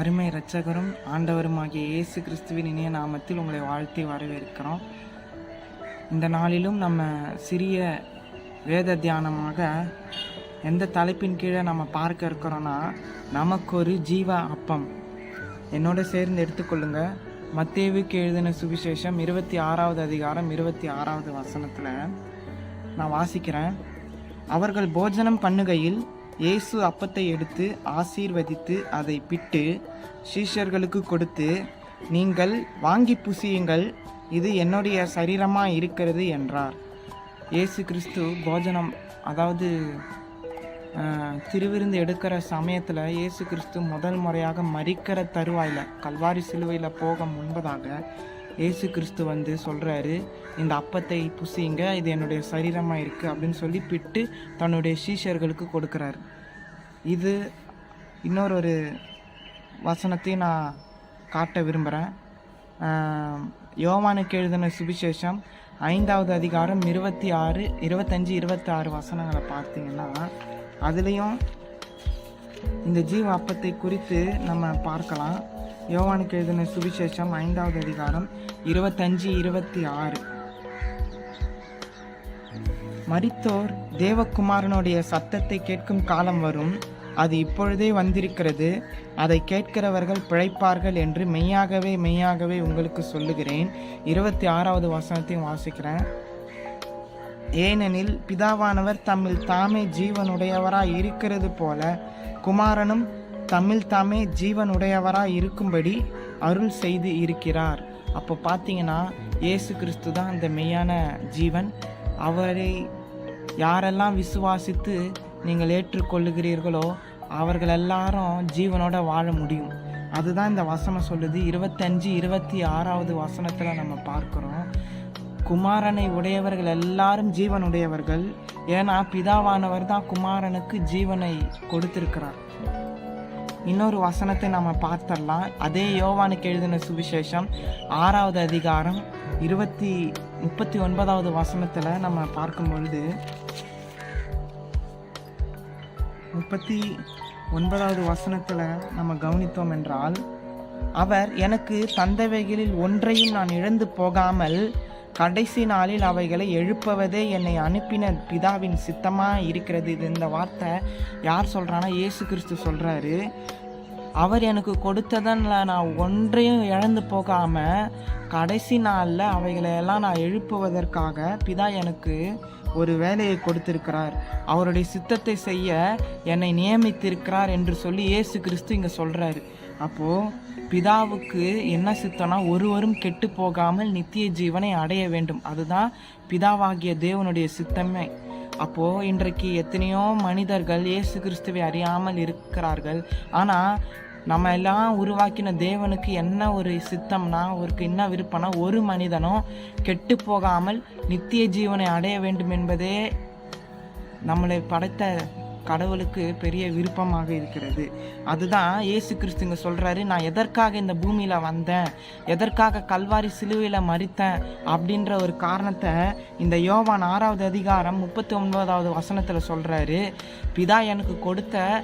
அருமை இரட்சகரும் ஆண்டவருமாகிய இயேசு கிறிஸ்துவின் இணைய நாமத்தில் உங்களை வாழ்த்தி வரவேற்கிறோம். இந்த நாளிலும் நம்ம சிறிய வேத தியானமாக எந்த தலைப்பின் கீழே நம்ம பார்க்க இருக்கிறோன்னா நமக்கு ஒரு ஜீவ அப்பம். என்னோட சேர்ந்து எடுத்துக்கொள்ளுங்க. மத்தேவுக்கு எழுதின சுவிசேஷம் இருபத்தி ஆறாவது அதிகாரம் இருபத்தி ஆறாவது வசனத்தில் நான் வாசிக்கிறேன். அவர்கள் போஜனம் பண்ணுகையில் இயேசு அப்பத்தை எடுத்து ஆசீர்வதித்து அதை பிட்டு சீஷர்களுக்கு கொடுத்து நீங்கள் வாங்கி புசியுங்கள் இது என்னுடைய சரீரமாக இருக்கிறது என்றார். இயேசு கிறிஸ்து போஜனம் அதாவது திருவிருந்து எடுக்கிற சமயத்தில் இயேசு கிறிஸ்து முதல் முறையாக மறிக்கிற தருவாயில் கல்வாரி சிலுவையில் போக முன்பதாக இயேசு கிறிஸ்து வந்து சொல்கிறாரு இந்த அப்பத்தை புசிங்க இது என்னுடைய சரீரமாக இருக்குது அப்படின்னு சொல்லி பிட்டு தன்னுடைய சீஷர்களுக்கு கொடுக்குறாரு. இது இன்னொரு ஒரு வசனத்தையும் நான் காட்ட விரும்புகிறேன் யோவானுக்கு எழுதின சுவிசேஷம் ஐந்தாவது அதிகாரம் இருபத்தி ஆறு இருபத்தஞ்சி இருபத்தி ஆறு வசனங்களை பார்த்தீங்கன்னா அதுலேயும் இந்த ஜீவ அப்பத்தை குறித்து நம்ம பார்க்கலாம். யோவானுக்கு எழுதின சுவிசேஷம் ஐந்தாவது அதிகாரம் இருபத்தஞ்சி இருபத்தி ஆறு. மரித்தோர் தேவகுமாரனுடைய சத்தத்தை கேட்கும் காலம் வரும். அது இப்பொழுதே வந்திருக்கிறது. அதை கேட்கிறவர்கள் பிழைப்பார்கள் என்று மெய்யாகவே மெய்யாகவே உங்களுக்கு சொல்லுகிறேன். இருபத்தி ஆறாவது வசனத்தையும் வாசிக்கிறேன். ஏனெனில் பிதாவானவர் தம்மில் தாமே ஜீவனுடையவராய் இருக்கிறது போல குமாரனும் தமிழ் தாமே ஜீவனுடையவராய் இருக்கும்படி அருள் செய்து இருக்கிறார். அப்போ பார்த்தீங்கன்னா இயேசு கிறிஸ்து தான் அந்த மெய்யான ஜீவன். அவரை யாரெல்லாம் விசுவாசித்து நீங்கள் ஏற்றுக்கொள்ளுகிறீர்களோ அவர்கள் எல்லாரும் ஜீவனோட வாழ முடியும். அதுதான் இந்த வசனம் சொல்லுது. இருபத்தஞ்சு இருபத்தி ஆறாவது வசனத்தில் நம்ம பார்க்குறோம். குமாரனை உடையவர்கள் எல்லாரும் ஜீவன் உடையவர்கள் ஏன்னா பிதாவானவர் தான் குமாரனுக்கு ஜீவனை கொடுத்திருக்கிறார். இன்னொரு வசனத்தை நம்ம பார்த்தரலாம் அதே யோவானுக்கு எழுதின சுவிசேஷம் ஆறாவது அதிகாரம் இருபத்தி முப்பத்தி ஒன்பதாவது வசனத்தில் நம்ம பார்க்கும் பொழுது முப்பத்தி ஒன்பதாவது வசனத்தில் நம்ம கவனித்தோம் என்றால் அவர் எனக்கு தந்தவைகளில் ஒன்றையும் நான் இழந்து போகாமல் கடைசி நாளில் அவைகளை எழுப்புவதே என்னை அனுப்பின பிதாவின் சித்தமாக இருக்கிறது. இது இந்த வார்த்தை யார் சொல்கிறான்னா இயேசு கிறிஸ்து சொல்கிறாரு அவர் எனக்கு கொடுத்ததன்ல நான் ஒன்றையும் இழந்து போகாமல் கடைசி நாளில் அவைகளை எல்லாம் நான் எழுப்புவதற்காக பிதா எனக்கு ஒரு வேலையை கொடுத்திருக்கிறார். அவருடைய சித்தத்தை செய்ய என்னை நியமித்திருக்கிறார் என்று சொல்லி இயேசு கிறிஸ்து இங்கே சொல்கிறாரு அப்போது பிதாவுக்கு என்ன சித்தம்னா ஒருவரும் கெட்டு போகாமல் நித்திய ஜீவனை அடைய வேண்டும். அதுதான் பிதாவாகிய தேவனுடைய சித்தமே. அப்போது இன்றைக்கு எத்தனையோ மனிதர்கள் இயேசு கிறிஸ்துவை அறியாமல் இருக்கிறார்கள். ஆனால் நம்ம எல்லாம் உருவாக்கின தேவனுக்கு என்ன ஒரு சித்தம்னா அவருக்கு என்ன விருப்பம்னா ஒரு மனிதனும் கெட்டு போகாமல் நித்திய ஜீவனை அடைய வேண்டும் என்பதே நம்மளை படைத்த கடவுளுக்கு பெரிய விருப்பமாக இருக்கிறது. அதுதான் இயேசு கிறிஸ்துங்க சொல்கிறாரு நான் எதற்காக இந்த பூமியில் வந்தேன்? எதற்காக கல்வாரி சிலுவையில் மறித்தேன்? அப்படின்ற ஒரு காரணத்தை இந்த யோவான் ஆறாவது அதிகாரம் முப்பத்தி ஒன்பதாவது வசனத்தில் சொல்கிறாரு பிதா எனக்கு கொடுத்த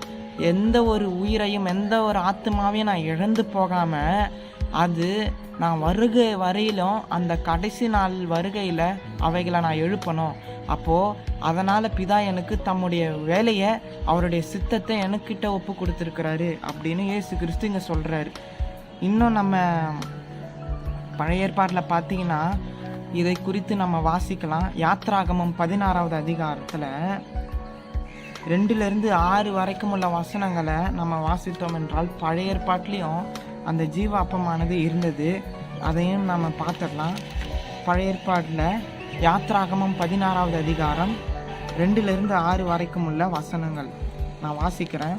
எந்த ஒரு உயிரையும் எந்த ஒரு ஆத்மாவையும் நான் இழந்து போகாமல் அது நான் வருகை வரையிலும் அந்த கடைசி நாள் வருகையில் அவைகளை நான் எழுப்பணும். அப்போது அதனால் பிதா எனக்கு தம்முடைய வேலையை அவருடைய சித்தத்தை எனக்கிட்ட ஒப்பு கொடுத்துருக்கிறாரு அப்படின்னு ஏசு கிறிஸ்து இங்கே சொல்கிறாரு இன்னும் நம்ம பழைய ஏற்பாட்டில் பார்த்தீங்கன்னா இதை குறித்து நம்ம வாசிக்கலாம். யாத்ராகமம் பதினாறாவது அதிகாரத்தில் ரெண்டுலேருந்து ஆறு வரைக்கும் உள்ள வசனங்களை நம்ம வாசித்தோம் என்றால் பழைய ஏற்பாட்லேயும் அந்த ஜீவ அப்பமானது இருந்தது. அதையும் நம்ம பார்த்துடலாம் பழைய ஏற்பாட்டில் யாத்ராகமம் பதினாறாவது அதிகாரம் ரெண்டுலேருந்து ஆறு வரைக்கும் உள்ள வசனங்கள். நான் வாசிக்கிறேன்.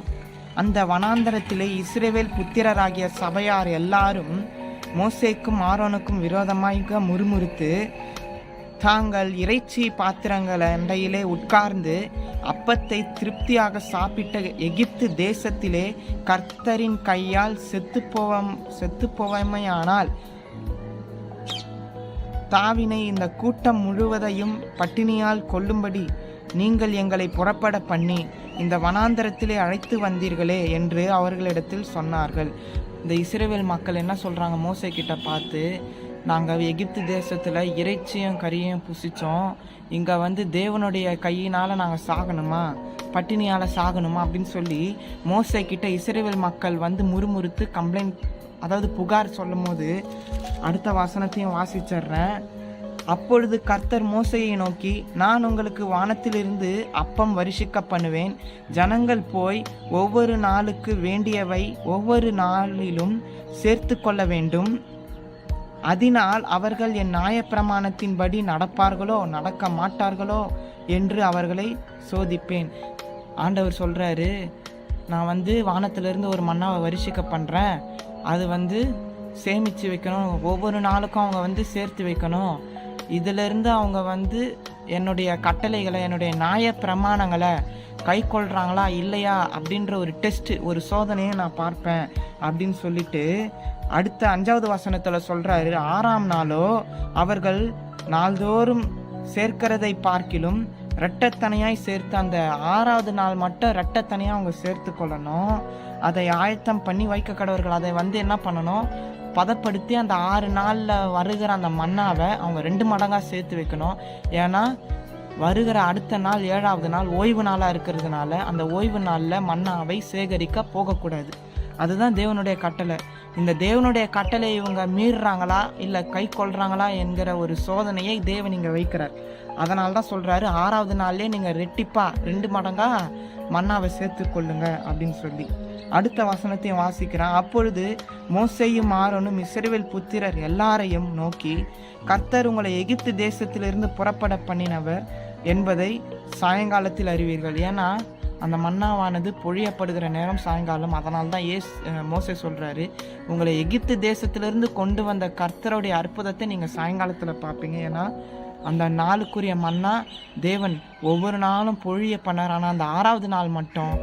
அந்த வனாந்தரத்திலே இஸ்ரேவேல் புத்திரராகிய சபையார் எல்லாரும் மோசேக்கும் ஆரோனுக்கும் விரோதமாக முறுமுறுத்து தாங்கள் இறைச்சி பாத்திரங்கள் அண்டையிலே உட்கார்ந்து அப்பத்தை திருப்தியாக சாப்பிட்ட எகிப்து தேசத்திலே கர்த்தரின் கையால் செத்துப்போவம் செத்துப்போவமையானால் தாவினை இந்த கூட்டம் முழுவதையும் பட்டினியால் கொல்லும்படி நீங்கள் எங்களை புறப்பட பண்ணி இந்த வனாந்தரத்திலே அழைத்து வந்தீர்களே என்று அவர்களிடத்தில் சொன்னார்கள். இந்த இஸ்ரேல் மக்கள் என்ன சொல்கிறாங்க மோசை கிட்ட பார்த்து நாங்கள் எகிப்து தேசத்தில் இறைச்சியும் கறியும் புசித்தோம் இங்கே வந்து தேவனுடைய கையினால் நாங்கள் சாகணுமா? பட்டினியால் சாகணுமா? அப்படின்னு சொல்லி மோசை கிட்ட இஸ்ரேல் மக்கள் வந்து முறுமுறுத்து கம்ப்ளைண்ட் அதாவது புகார் சொல்லும் போது அடுத்த வசனத்தையும் வாசிச்சிடுறேன். அப்பொழுது கர்த்தர் மோசையை நோக்கி நான் உங்களுக்கு வானத்திலிருந்து அப்பம் வருஷிக்க பண்ணுவேன். ஜனங்கள் போய் ஒவ்வொரு நாளுக்கு வேண்டியவை ஒவ்வொரு நாளிலும் சேர்த்து கொள்ள வேண்டும். அதனால் அவர்கள் என் நியாயப்பிரமாணத்தின்படி நடப்பார்களோ நடக்க மாட்டார்களோ என்று அவர்களை சோதிப்பேன். ஆண்டவர் சொல்கிறாரு நான் வந்து வானத்திலிருந்து ஒரு மண்ணாவை வரிசிக்க பண்ணுறேன் அது வந்து சேமித்து வைக்கணும். ஒவ்வொரு நாளுக்கும் அவங்க வந்து சேர்த்து வைக்கணும். இதிலிருந்து அவங்க வந்து என்னுடைய கட்டளைகளை என்னுடைய நியாய பிரமாணங்களை கை கொள்கிறாங்களா இல்லையா அப்படின்ற ஒரு டெஸ்ட்டு ஒரு சோதனையை நான் பார்ப்பேன் அப்படின்னு சொல்லிட்டு அடுத்த அஞ்சாவது வசனத்தில் சொல்கிறாரு ஆறாம் நாளோ அவர்கள் நாள்தோறும் சேர்க்கிறதை பார்க்கிலும் ரெட்டத்தனையாய் சேர்த்து அந்த ஆறாவது நாள் மட்டும் ரெட்டத்தனையாக அவங்க சேர்த்து கொள்ளணும். அதை ஆயத்தம் பண்ணி வைக்க கடவர்கள் அதை வந்து என்ன பண்ணணும்? பதப்படுத்தி அந்த ஆறு நாளில் வருகிற அந்த மண்ணாவை அவங்க ரெண்டு மடங்காக சேர்த்து வைக்கணும். ஏன்னா வருகிற அடுத்த நாள் ஏழாவது நாள் ஓய்வு நாளாக இருக்கிறதுனால அந்த ஓய்வு நாளில் மன்னாவை சேகரிக்க போகக்கூடாது. அதுதான் தேவனுடைய கட்டளை. இந்த தேவனுடைய கட்டளை இவங்க மீறுறாங்களா இல்லை கை கொள்றாங்களா என்கிற ஒரு சோதனையை தேவன் இங்கே வைக்கிறார். அதனால தான் சொல்கிறாரு ஆறாவது நாள்லேயே நீங்கள் ரெட்டிப்பாக ரெண்டு மடங்காக மன்னாவை சேர்த்து கொள்ளுங்க அப்படின்னு சொல்லி. அடுத்த வசனத்தையும் வாசிக்கிறான். அப்பொழுது மோசையும் ஆரோனும் இஸ்ரவேல் புத்திரர் எல்லாரையும் நோக்கி கர்த்தர் உங்களை எகிப்து தேசத்திலிருந்து புறப்பட பண்ணினவர் என்பதை சாயங்காலத்தில் அறிவீர்கள். ஏன்னா அந்த மன்னாவானது பொழியப்படுகிற நேரம் சாயங்காலம். அதனால் தான் ஏஸ் மோசை சொல்கிறாரு உங்களை எகிப்து தேசத்திலிருந்து கொண்டு வந்த கர்த்தருடைய அற்புதத்தை நீங்கள் சாயங்காலத்தில் பார்ப்பீங்க. ஏன்னா அந்த நாளுக்குரிய மன்னா தேவன் ஒவ்வொரு நாளும் பொழிய பண்ணார் ஆனால் அந்த ஆறாவது நாள் மட்டும்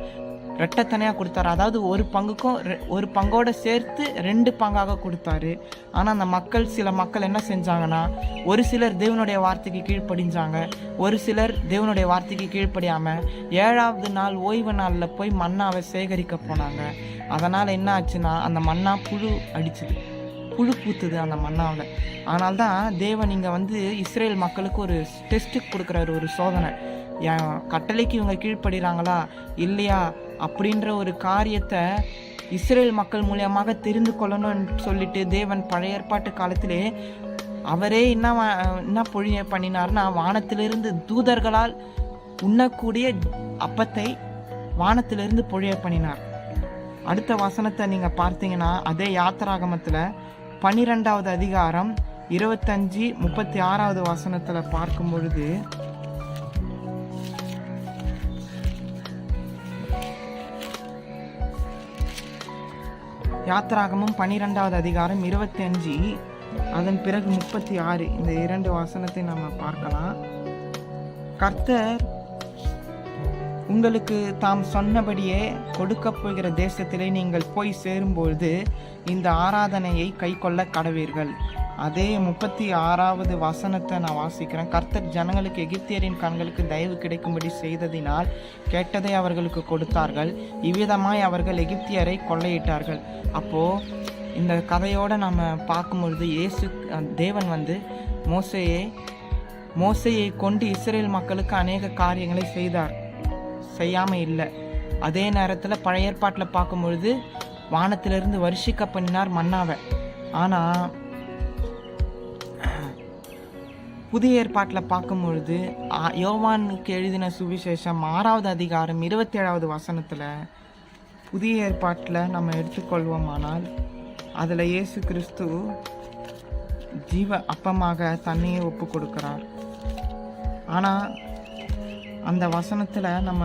ரெட்டத்தனையாக கொடுத்தாரு. அதாவது ஒரு பங்குக்கும் ரெ- ஒரு பங்கோட சேர்த்து ரெண்டு பங்காக கொடுத்தாரு. ஆனால் அந்த மக்கள் சில மக்கள் என்ன செஞ்சாங்கன்னா ஒரு சிலர் தேவனுடைய வார்த்தைக்கு கீழ்ப்படிஞ்சாங்க. ஒரு சிலர் தேவனுடைய வார்த்தைக்கு கீழ்ப்படியாமல் ஏழாவது நாள் ஓய்வு நாளில் போய் மண்ணாவை சேகரிக்க போனாங்க. அதனால் என்ன ஆச்சுன்னா அந்த மண்ணா புழு அடிச்சுது. புழு பூத்துது அந்த மண்ணாவில் ஆனால் தான் தேவன் இங்கே வந்து இஸ்ரேல் மக்களுக்கு ஒரு டெஸ்ட்டு கொடுக்குறாரு ஒரு சோதனை. என் கட்டளைக்கு இவங்க கீழ்ப்படுறாங்களா? இல்லையா? அப்படின்ற ஒரு காரியத்தை இஸ்ரேல் மக்கள் மூலியமாக தெரிந்து கொள்ளணும்னு சொல்லிட்டு தேவன் பழைய ஏற்பாட்டு காலத்திலே அவரே என்ன என்ன பொழிய பண்ணினார்னா வானத்திலிருந்து தூதர்களால் உண்ணக்கூடிய அப்பத்தை வானத்திலிருந்து பொழிய பண்ணினார். அடுத்த வசனத்தை நீங்கள் பார்த்தீங்கன்னா அதே யாத்திராகமத்தில் பன்னிரெண்டாவது அதிகாரம் இருபத்தஞ்சி முப்பத்தி ஆறாவது வசனத்தில் பார்க்கும் பொழுது யாத்திராகமும் பன்னிரெண்டாவது அதிகாரம் இருபத்தி அஞ்சு அதன் பிறகு முப்பத்தி ஆறு. இந்த இரண்டு வசனத்தை நம்ம பார்க்கலாம். கர்த்தர் உங்களுக்கு தாம் சொன்னபடியே கொடுக்கப் போகிற தேசத்திலே நீங்கள் போய் சேரும்பொழுது இந்த ஆராதனையை கை கொள்ள கடவீர்கள். அதே முப்பத்தி ஆறாவது வசனத்தை நான் வாசிக்கிறேன். கர்த்தர் ஜனங்களுக்கு எகிப்தியரின் கண்களுக்கு தயவு கிடைக்கும்படி செய்ததினால் கேட்டதை அவர்களுக்கு கொடுத்தார்கள். இவ்விதமாய் அவர்கள் எகிப்தியரை கொள்ளையிட்டார்கள். அப்போது இந்த கதையோடு நம்ம பார்க்கும்பொழுது இயேசு தேவன் வந்து மோசையை மோசையை கொண்டு இஸ்ரேல் மக்களுக்கு அநேக காரியங்களை செய்தார். செய்யாமல் இல்லை. அதே நேரத்தில் பழைய ஏற்பாட்டில் பார்க்கும்பொழுது வானத்திலிருந்து வருஷிக்க பண்ணினார் மன்னாவை. ஆனால் புதிய ஏற்பாட்டில் பார்க்கும் பொழுது யோவானுக்கு எழுதின சுவிசேஷம் ஆறாவது அதிகாரம் இருபத்தேழாவது வசனத்தில் புதிய ஏற்பாட்டில் நம்ம எடுத்துக்கொள்வோமானால் அதில் இயேசு கிறிஸ்து ஜீவ அப்பமாக தன்னையே ஒப்பு கொடுக்குறார். ஆனால் அந்த வசனத்தில் நம்ம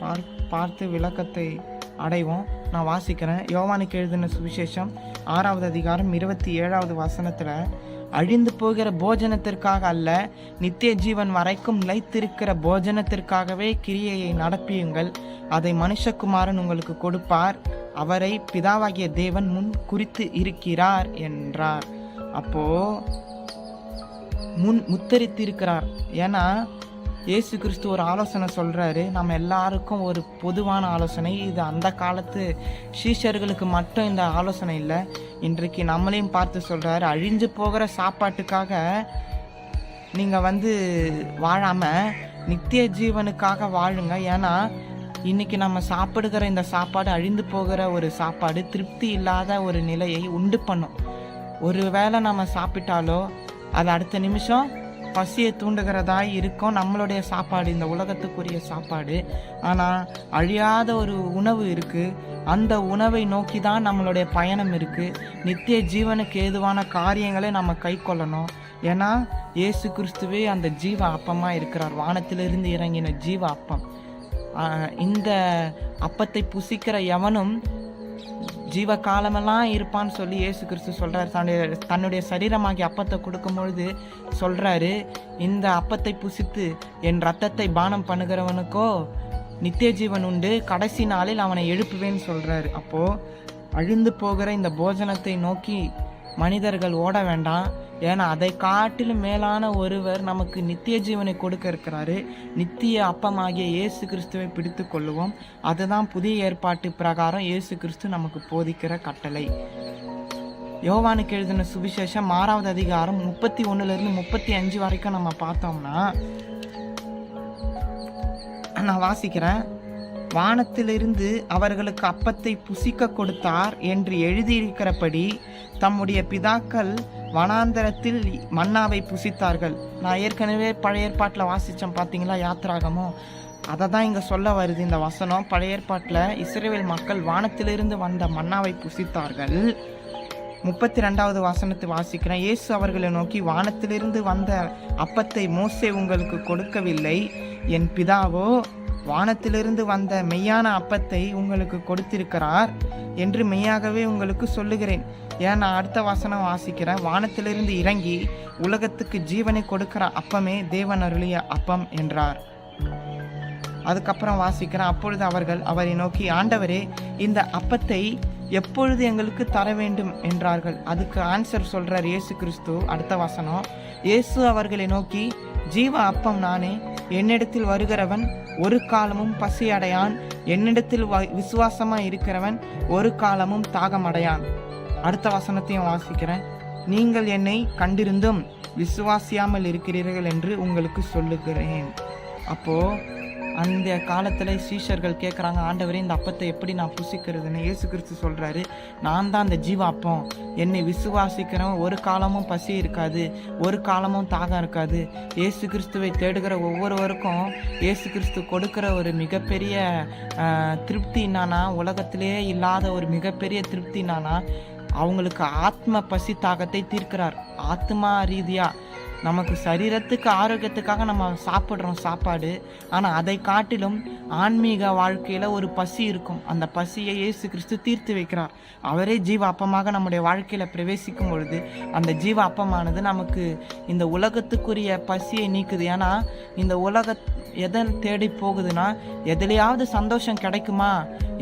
பார் பார்த்து விளக்கத்தை அடைவோம். நான் வாசிக்கிறேன். யோவானுக்கு எழுதின சுவிசேஷம் ஆறாவது அதிகாரம் இருபத்தி ஏழாவது வசனத்தில் அழிந்து போகிற போஜனத்திற்காக அல்ல நித்திய ஜீவன் வரைக்கும் நிலைத்திருக்கிற போஜனத்திற்காகவே கிரியையை நடப்பியுங்கள். அதை மனுஷகுமாரன் உங்களுக்கு கொடுப்பார். அவரை பிதாவாகிய தேவன் முன் குறித்து இருக்கிறார் என்றார். அப்போ முன் முத்தரித்திருக்கிறார். ஏன்னா இயேசு கிறிஸ்து ஒரு ஆலோசனை சொல்கிறாரு நம்ம எல்லாருக்கும் ஒரு பொதுவான ஆலோசனை. இது அந்த காலத்து சீஷர்களுக்கு மட்டும் இந்த ஆலோசனை இல்லை. இன்றைக்கு நம்மளையும் பார்த்து சொல்கிறாரு அழிஞ்சு போகிற சாப்பாட்டுக்காக நீங்கள் வந்து வாழாமல் நித்திய ஜீவனுக்காக வாழுங்க. ஏன்னா இன்னைக்கு நம்ம சாப்பிடுகிற இந்த சாப்பாடு அழிந்து போகிற ஒரு சாப்பாடு திருப்தி இல்லாத ஒரு நிலையை உண்டு பண்ணும். ஒரு வேளை நம்ம சாப்பிட்டாலோ அது அடுத்த நிமிஷம் பசியை தூண்டுகிறதா இருக்கும் நம்மளுடைய சாப்பாடு இந்த உலகத்துக்குரிய சாப்பாடு. ஆனால் அழியாத ஒரு உணவு இருக்குது அந்த உணவை நோக்கி தான் நம்மளுடைய பயணம் இருக்குது நித்திய ஜீவனுக்கு ஏதுவான காரியங்களை நம்ம கை கொள்ளணும். ஏன்னா இயேசு கிறிஸ்துவே அந்த ஜீவ அப்பமாக இருக்கிறார். வானத்திலிருந்து இறங்கின ஜீவ அப்பம். இந்த அப்பத்தை புசிக்கிற எவனும் ஜீவ காலமெல்லாம் இருப்பான்னு சொல்லி இயேசு கிறிஸ்து சொல்கிறார் தன்னுடைய தன்னுடைய சரீரமாகி அப்பத்தை கொடுக்கும்பொழுது சொல்கிறாரு இந்த அப்பத்தை புசித்து என் ரத்தத்தை பானம் பண்ணுகிறவனுக்கோ நித்திய ஜீவன் உண்டு. கடைசி நாளில் அவனை எழுப்புவேன்னு சொல்கிறாரு அப்போது அழிந்து போகிற இந்த போஜனத்தை நோக்கி மனிதர்கள் ஓட வேண்டாம். ஏன்னா அதை காட்டிலும் மேலான ஒருவர் நமக்கு நித்திய ஜீவனை கொடுக்க இருக்கிறாரு. நித்திய அப்பமாகிய இயேசு கிறிஸ்துவை பிடித்து கொள்ளுவோம். அதுதான் புதிய ஏற்பாட்டு பிரகாரம் இயேசு கிறிஸ்து நமக்கு போதிக்கிற கட்டளை. யோவானுக்கு எழுதின சுவிசேஷம் ஆறாவது அதிகாரம் முப்பத்தி ஒன்றுலேருந்து முப்பத்தி அஞ்சு வரைக்கும் நம்ம பார்த்தோம்னா நான் வாசிக்கிறேன். வானத்திலிருந்து அவர்களுக்கு அப்பத்தை புசிக்க கொடுத்தார் என்று எழுதியிருக்கிறபடி தம்முடைய பிதாக்கள் வனாந்தரத்தில் மன்னாவை புசித்தார்கள். நான் ஏற்கனவே பழைய ஏற்பாட்டில் வாசித்தேன் பார்த்தீங்களா யாத்ராகமோ? அதை தான் இங்கே சொல்ல வருது இந்த வசனம். பழைய ஏற்பாட்டில் இஸ்ரேல் மக்கள் வானத்திலிருந்து வந்த மன்னாவை புசித்தார்கள். முப்பத்தி ரெண்டாவது வசனத்தை வாசிக்கிறேன். இயேசு அவர்களை நோக்கி வானத்திலிருந்து வந்த அப்பத்தை மோசே உங்களுக்கு கொடுக்கவில்லை. என் பிதாவோ வானத்திலிருந்து வந்த மெய்யான அப்பத்தை உங்களுக்கு கொடுத்திருக்கிறார் என்று மெய்யாகவே உங்களுக்கு சொல்லுகிறேன். ஏன் நான் அடுத்த வசனம் வாசிக்கிறேன்? வானத்திலிருந்து இறங்கி உலகத்துக்கு ஜீவனை கொடுக்கிற அப்பமே தேவன் அருளிய அப்பம் என்றார். அதுக்கப்புறம் வாசிக்கிறேன். அப்பொழுது அவர்கள் அவரை நோக்கி ஆண்டவரே இந்த அப்பத்தை எப்பொழுது எங்களுக்கு தர வேண்டும்? என்றார்கள். அதுக்கு ஆன்சர் சொல்றார் இயேசு கிறிஸ்து. அடுத்த வசனம் இயேசு அவர்களை நோக்கி ஜீவ அப்பம் நானே. என்னிடத்தில் வருகிறவன் ஒரு காலமும் பசி அடையான் என்னிடத்தில் வ- இருக்கிறவன் ஒரு காலமும் தாகமடையான். அடுத்த வசனத்தையும் வாசிக்கிறேன். நீங்கள் என்னை கண்டிருந்தும் விசுவாசியாமல் இருக்கிறீர்கள் என்று உங்களுக்கு சொல்லுகிறேன். அப்போது அந்த காலத்தில் சீஷர்கள் கேட்குறாங்க ஆண்டவரே இந்த அப்பத்தை எப்படி நான் புசிக்கிறதுன்னு? இயேசு கிறிஸ்து சொல்கிறாரு நான் தான் அந்த ஜீவாப்பம். என்னை விசுவாசிக்கிறவன் ஒரு காலமும் பசி இருக்காது ஒரு காலமும் தாகம் இருக்காது. இயேசு கிறிஸ்துவை தேடுகிற ஒவ்வொருவருக்கும் இயேசு கிறிஸ்து கொடுக்கிற ஒரு மிகப்பெரிய திருப்தி என்னன்னா உலகத்திலேயே இல்லாத ஒரு மிகப்பெரிய திருப்தி என்னன்னா அவங்களுக்கு ஆத்ம பசி தாகத்தை தீர்க்கிறார். ஆத்மா ரீதியாக நமக்கு சரீரத்துக்கு ஆரோக்கியத்துக்காக நம்ம சாப்பிட்றோம் சாப்பாடு. ஆனால் அதை காட்டிலும் ஆன்மீக வாழ்க்கையில் ஒரு பசி இருக்கும். அந்த பசியை இயேசு கிறிஸ்து தீர்த்து வைக்கிறார். அவரே ஜீவ அப்பமாக நம்முடைய வாழ்க்கையில் பிரவேசிக்கும் பொழுது அந்த ஜீவ அப்பமானது நமக்கு இந்த உலகத்துக்குரிய பசியை நீக்குது. ஏன்னா இந்த உலக எதை தேடி போகுதுன்னா எதுலையாவது சந்தோஷம் கிடைக்குமா?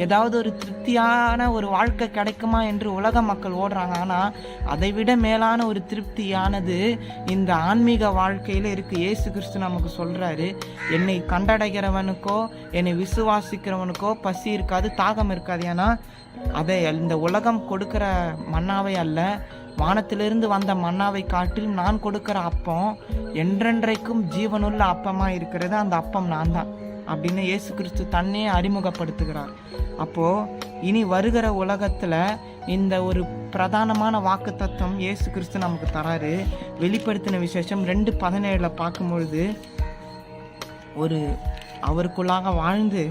ஏதாவது ஒரு திருப்தியான ஒரு வாழ்க்கை கிடைக்குமா என்று உலக மக்கள் ஓடுறாங்க. ஆனால் அதை விட மேலான ஒரு திருப்தியானது இந்த ஆன்மீக வாழ்க்கையில் இருக்கு. இயேசு கிறிஸ்து நமக்கு சொல்கிறாரு என்னை கண்டடைகிறவனுக்கோ என்னை விசுவாசிக்கிறவனுக்கோ பசி இருக்காது தாகம் இருக்காது. ஏன்னா அதை இந்த உலகம் கொடுக்குற மன்னாவை அல்ல. வானத்திலிருந்து வந்த மன்னாவை காட்டிலும் நான் கொடுக்குற அப்பம் என்றென்றைக்கும் ஜீவனுள்ள அப்பமாக இருக்கிறது. அந்த அப்பம் நான் தான் அப்படின்னு இயேசு கிறிஸ்து தன்னையே அறிமுகப்படுத்துகிறார். அப்போது இனி வருகிற உலகத்தில் இந்த ஒரு பிரதானமான வாக்கு தத்துவம் இயேசு கிறிஸ்து நமக்கு தராரு. வெளிப்படுத்தின விசேஷம் ரெண்டு பதினேழில் பார்க்கும்பொழுது ஒரு அவருக்குள்ளாக வாழ்ந்து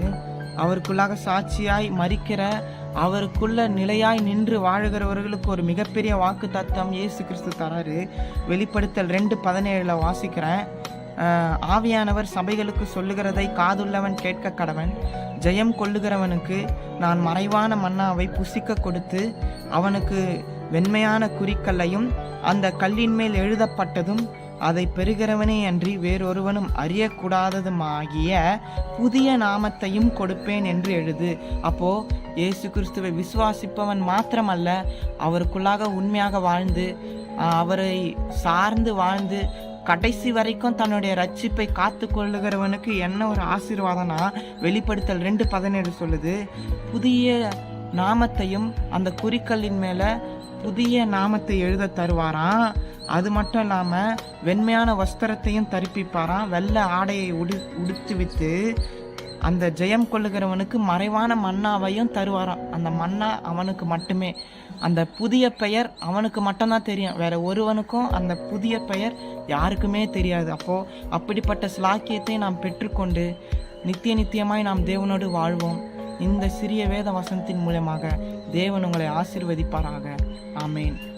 அவருக்குள்ளாக சாட்சியாய் மறிக்கிற அவருக்குள்ள நிலையாய் நின்று வாழுகிறவர்களுக்கு ஒரு மிகப்பெரிய வாக்கு தத்துவம் இயேசு கிறிஸ்து தராரு. வெளிப்படுத்தல் ரெண்டு பதினேழில் வாசிக்கிறேன். ஆவியானவர் சபைகளுக்கு சொல்லுகிறதை காதுள்ளவன் கேட்க கடவன். ஜெயம் கொள்ளுகிறவனுக்கு நான் மறைவான மன்னாவை புசிக்க கொடுத்து அவனுக்கு வெண்மையான குறிக்கல்லையும் அந்த கல்லின் மேல் எழுதப்பட்டதும் அதை பெறுகிறவனே அன்றி வேறொருவனும் அறியக்கூடாததுமாகிய புதிய நாமத்தையும் கொடுப்பேன் என்று எழுது. அப்போ இயேசு கிறிஸ்துவை விசுவாசிப்பவன் மாத்திரமல்ல அவருக்குள்ளாக உண்மையாக வாழ்ந்து அவரை சார்ந்து வாழ்ந்து கடைசி வரைக்கும் தன்னுடைய ரட்சிப்பை காத்து கொள்ளுகிறவனுக்கு என்ன ஒரு ஆசீர்வாதம்னா வெளிப்படுத்தல் ரெண்டு பதினேழு சொல்லுது. புதிய நாமத்தையும் அந்த குறிக்கல்லின் மேல புதிய நாமத்தை எழுத தருவாராம். அது மட்டும் இல்லாம வெண்மையான வஸ்திரத்தையும் தரிப்பிப்பாராம். வெள்ளை ஆடையை உடு உடுத்து வித்து அந்த ஜெயம் கொள்ளுகிறவனுக்கு மறைவான மன்னாவையும் தருவாராம். அந்த மன்னா அவனுக்கு மட்டுமே. அந்த புதிய பெயர் அவனுக்கு மட்டும்தான் தெரியும். வேற ஒருவனுக்கும் அந்த புதிய பெயர் யாருக்குமே தெரியாது. அப்போ அப்படிப்பட்ட ஸ்லாக்கியத்தை நாம் பெற்றுக்கொண்டு நித்திய நித்தியமாய் நாம் தேவனோடு வாழ்வோம். இந்த சிறிய வேத வசனத்தின் மூலமாக தேவன் உங்களை ஆசிர்வதிப்பாராக. ஆமேன்.